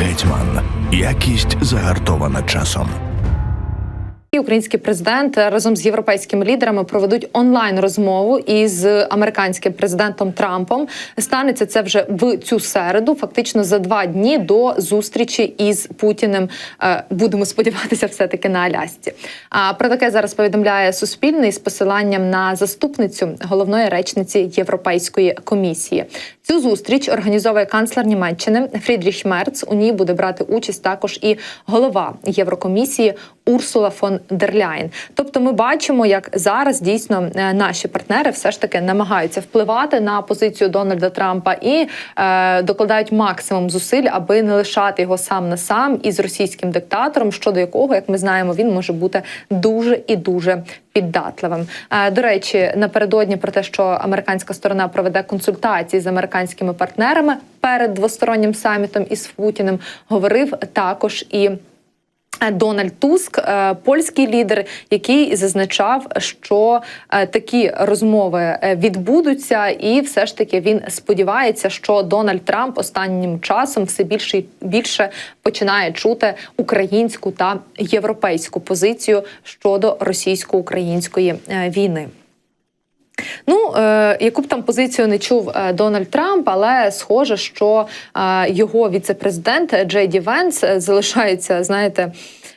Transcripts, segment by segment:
Гетьман. Якість загартована часом. Український президент разом з європейськими лідерами проведуть онлайн розмову із американським президентом Трампом. Станеться це вже в цю середу, фактично за два дні до зустрічі із Путіним. Е, Будемо сподіватися, все таки на Алясці. А про таке зараз повідомляє Суспільний з посиланням на заступницю головної речниці Європейської комісії. Цю зустріч організовує канцлер Німеччини Фрідріх Мерц. У ній буде брати участь також і голова Єврокомісії Урсула фон дер Ляєн. Тобто, ми бачимо, як зараз дійсно е, наші партнери все ж таки намагаються впливати на позицію Дональда Трампа і е, докладають максимум зусиль, аби не лишати його сам на сам із російським диктатором, щодо якого, як ми знаємо, він може бути дуже і дуже піддатливим. Е, До речі, напередодні про те, що американська сторона проведе консультації з американськими партнерами перед двостороннім самітом із Путіним, говорив також і. Дональд Туск, е, польський лідер, який зазначав, що е, такі розмови е, відбудуться, і все ж таки він сподівається, що Дональд Трамп останнім часом все більше і більше починає чути українську та європейську позицію щодо російсько-української війни. Ну, яку б там позицію не чув Дональд Трамп, але схоже, що його віцепрезидент Джей Ді Венс залишається, знаєте.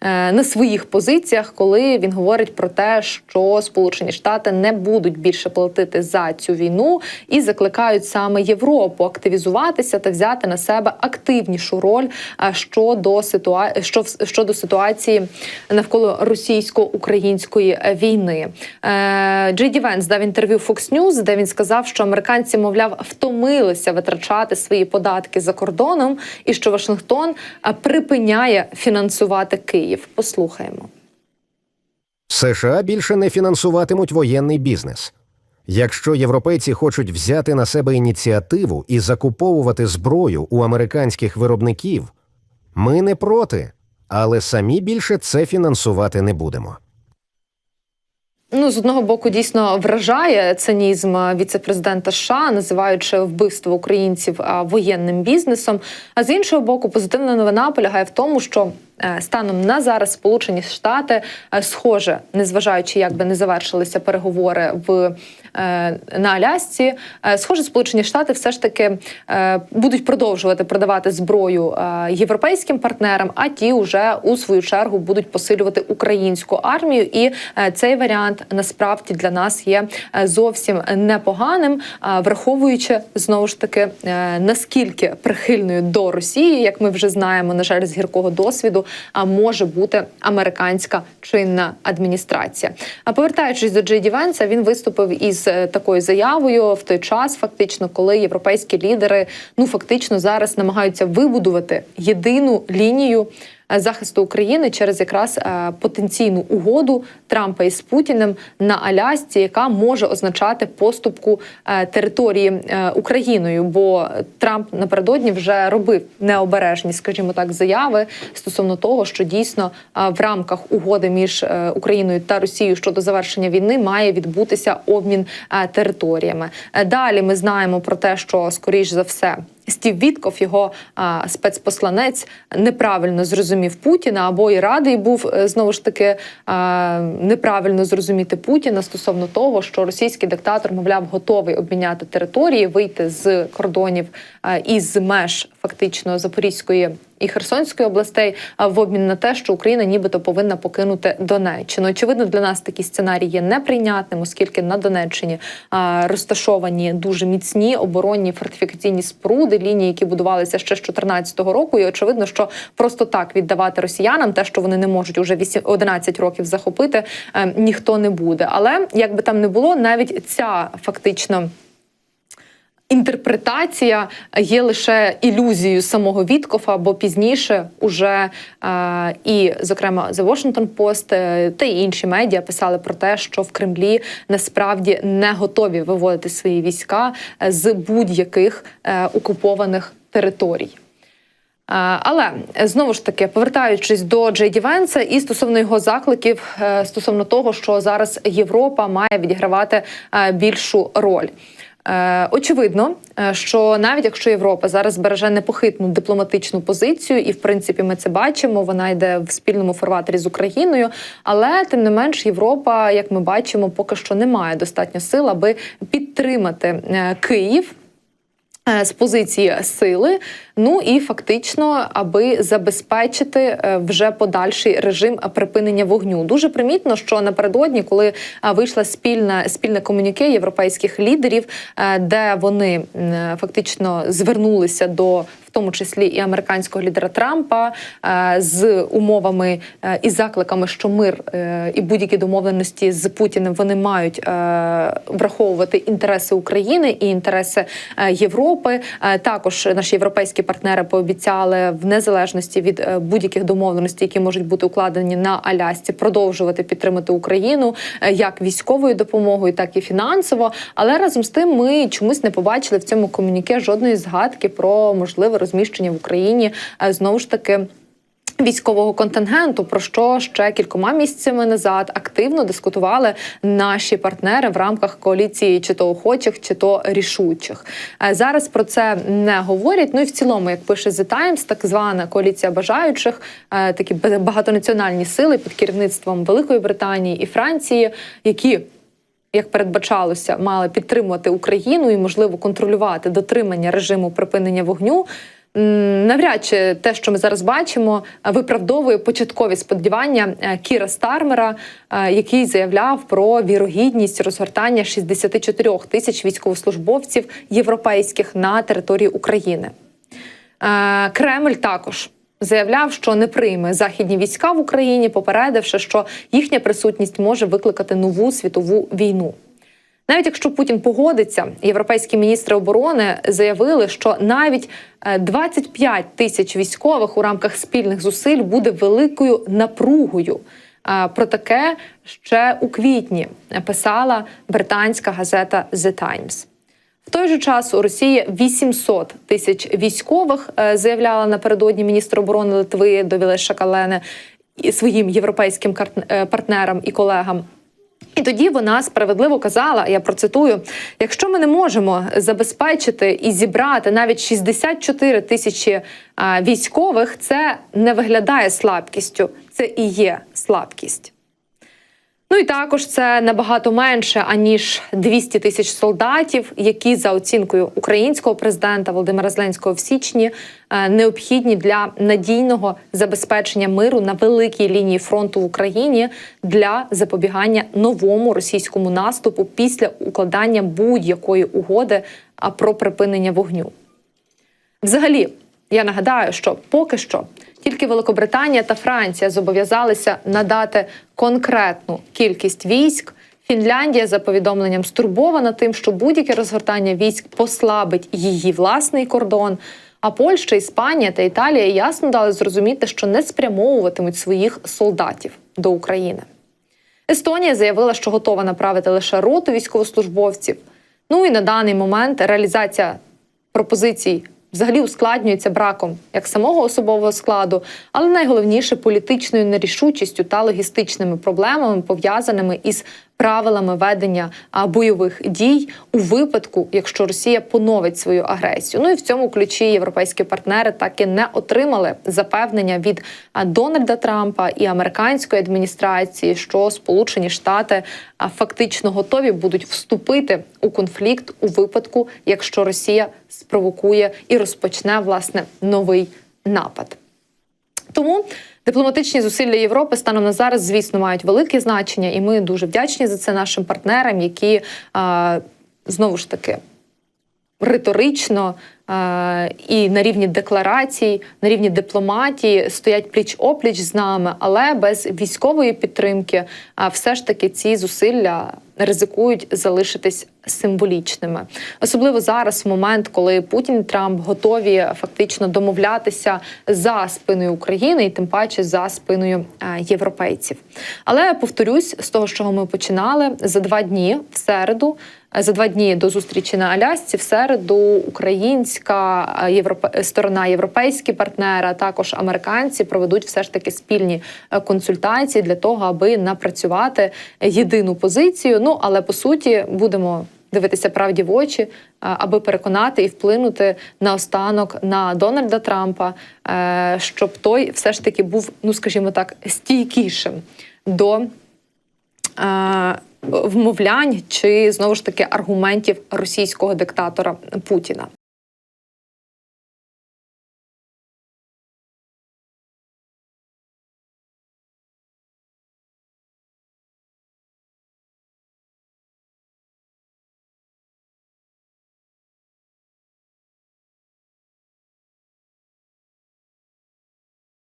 Е, На своїх позиціях, коли він говорить про те, що Сполучені Штати не будуть більше платити за цю війну і закликають саме Європу активізуватися та взяти на себе активнішу роль е, щодо ситуа... що... щодо ситуації навколо російсько-української е, війни. Е, Джей Венс дав інтерв'ю Fox News, де він сказав, що американці, мовляв, втомилися витрачати свої податки за кордоном, і що Вашингтон припиняє фінансувати Київ. Послухаємо. США більше не фінансуватимуть воєнний бізнес. Якщо європейці хочуть взяти на себе ініціативу і закуповувати зброю у американських виробників, ми не проти, але самі більше це фінансувати не будемо. Ну, з одного боку, дійсно вражає цинізм віцепрезидента США, називаючи вбивство українців воєнним бізнесом. А з іншого боку, позитивна новина полягає в тому, що станом на зараз Сполучені Штати, е, схоже, незважаючи, як би не завершилися переговори в е, на Алясці, е, схоже, Сполучені Штати все ж таки е, будуть продовжувати продавати зброю е, європейським партнерам, а ті вже у свою чергу будуть посилювати українську армію. І е, цей варіант насправді для нас є е, зовсім непоганим, е, враховуючи знову ж таки е, наскільки прихильною до Росії, як ми вже знаємо, на жаль, з гіркого досвіду, може бути американська чинна адміністрація. А повертаючись до Джей Ді Венса, він виступив із е, такою заявою в той час, фактично, коли європейські лідери ну фактично зараз намагаються вибудувати єдину лінію. Е, Захисту України через якраз е, потенційну угоду Трампа із Путіним на Алясці, яка може означати поступку е, території Україною. Бо Трамп напередодні вже робив необережні, скажімо так, заяви стосовно того, що дійсно в рамках угоди між Україною та Росією щодо завершення війни має відбутися обмін територіями. Далі ми знаємо про те, що скоріш за все. Стів Вітков, його а, спецпосланець, неправильно зрозумів Путіна або і радий був е, знову ж таки а, неправильно зрозуміти Путіна стосовно того, що російський диктатор, мовляв, готовий обміняти території, вийти з кордонів а, і з меж фактично Запорізької. І Херсонської областей в обмін на те, що Україна нібито повинна покинути Донеччину. Очевидно, для нас такий сценарій є неприйнятним, оскільки на Донеччині розташовані дуже міцні оборонні фортифікаційні споруди, лінії, які будувалися ще з 2014 року. І очевидно, що просто так віддавати росіянам те, що вони не можуть уже 8, 11 років захопити, е, ніхто не буде. Але як би там не було, навіть ця фактично. Інтерпретація є лише ілюзією самого Віткофа, бо пізніше уже е, і, зокрема, The Washington Post е, та й інші медіа писали про те, що в Кремлі насправді не готові виводити свої війська е, з будь-яких е, окупованих територій. Е, Але знову ж таки, повертаючись до Джей Ді Венса і стосовно його закликів, стосовно того, що зараз Європа має відігравати більшу роль. Е, очевидно, е, що навіть якщо Європа зараз береже непохитну дипломатичну позицію, і в принципі ми це бачимо, вона йде в спільному фарватері з Україною. Але тим не менш, Європа, як ми бачимо, поки що не має достатньо сил, аби підтримати е, Київ. Е, З позиції сили, ну і фактично, аби забезпечити е, вже подальший режим припинення вогню. Дуже примітно, що напередодні, коли е, вийшла спільна спільне комюніке європейських лідерів, де вони фактично звернулися до тому числі і американського лідера Трампа е, з умовами е, і закликами, що мир е, і будь-які домовленості з Путіним вони мають враховувати інтереси України і інтереси Європи. Також наші європейські партнери пообіцяли в незалежності від будь-яких домовленостей, які можуть бути укладені на Алясці, продовжувати підтримати Україну як військовою допомогою, так і фінансово. Але разом з тим ми чомусь не побачили в цьому комюніке жодної згадки про можливе розміщення в Україні е, знову ж таки. Військового контингенту, про що ще кількома місяцями назад активно дискутували наші партнери в рамках коаліції, чи то охочих, чи то рішучих. Е, Зараз про це не говорять. Ну і в цілому, як пише The Times, так звана коаліція бажаючих, е, такі багатонаціональні сили під керівництвом Великої Британії і Франції, які як передбачалося, мали підтримувати Україну і, можливо, контролювати дотримання режиму припинення вогню. Навряд чи те, що ми зараз бачимо, е, виправдовує початкові сподівання е, Кіра Стармера, е, який заявляв про вірогідність розгортання 64 тисяч військовослужбовців європейських на території України. Кремль також заявляв, що не прийме західні війська в Україні, попередивши, що їхня присутність може викликати нову світову війну. Навіть якщо Путін погодиться, європейські міністри оборони заявили, що навіть е, 25 тисяч військових у рамках спільних зусиль буде великою напругою. Е, Про таке ще у квітні писала британська газета The Times. В той же час у Росії 800 тисяч військових е, заявляла напередодні міністр оборони Литви Довіле Шакалене своїм європейським е, партнерам і колегам. І тоді вона справедливо казала: я процитую: якщо ми не можемо забезпечити і зібрати навіть 64 тисячі військових, це не виглядає слабкістю, це і є слабкість. Ну і також це набагато менше аніж 200 тисяч солдатів, які за оцінкою українського президента Володимира Зеленського в січні е, необхідні для надійного забезпечення миру на великій лінії фронту в Україні для запобігання новому російському наступу після укладання будь-якої угоди про припинення вогню. Взагалі, я нагадаю, що поки що тільки Великобританія та Франція зобов'язалися надати конкретну кількість військ. Фінляндія за повідомленням стурбована тим, що будь-яке розгортання військ послабить її власний кордон. А Польща, Іспанія та Італія ясно дали зрозуміти, що не спрямовуватимуть своїх солдатів до України. Естонія заявила, що готова направити лише роту військовослужбовців. Ну і на даний момент реалізація пропозицій взагалі ускладнюється браком як самого особового складу, але найголовніше політичною нерішучістю та логістичними проблемами, пов'язаними із правилами ведення бойових дій у випадку, якщо Росія поновить свою агресію. Ну і в цьому ключі європейські партнери так і не отримали запевнення від Дональда Трампа і американської адміністрації, що Сполучені Штати фактично готові будуть вступити у конфлікт у випадку, якщо Росія спровокує і розпочне власне новий напад. Тому дипломатичні зусилля Європи станом на зараз, звісно, мають велике значення, і ми дуже вдячні за це нашим партнерам, які знову ж таки риторично е, і на рівні декларацій, на рівні дипломатії стоять пліч опліч з нами, але без військової підтримки а все ж таки ці зусилля ризикують залишитись символічними, особливо зараз, в момент, коли Путін і Трамп готові фактично домовлятися за спиною України і тим паче за спиною е, європейців. Але повторюсь, з того, з чого ми починали, за два дні в середу. е, За два дні до зустрічі на Алясці в середу українська е, європе... сторона, європейські партнери, а також американці проведуть все ж таки спільні консультації для того, аби напрацювати єдину позицію. Ну але по суті будемо дивитися правді в очі, е, аби переконати і вплинути на останок на Дональда Трампа, е, щоб той все ж таки був, ну скажімо так, стійкішим до. е, Вмовлянь чи знову ж таки аргументів російського диктатора Путіна.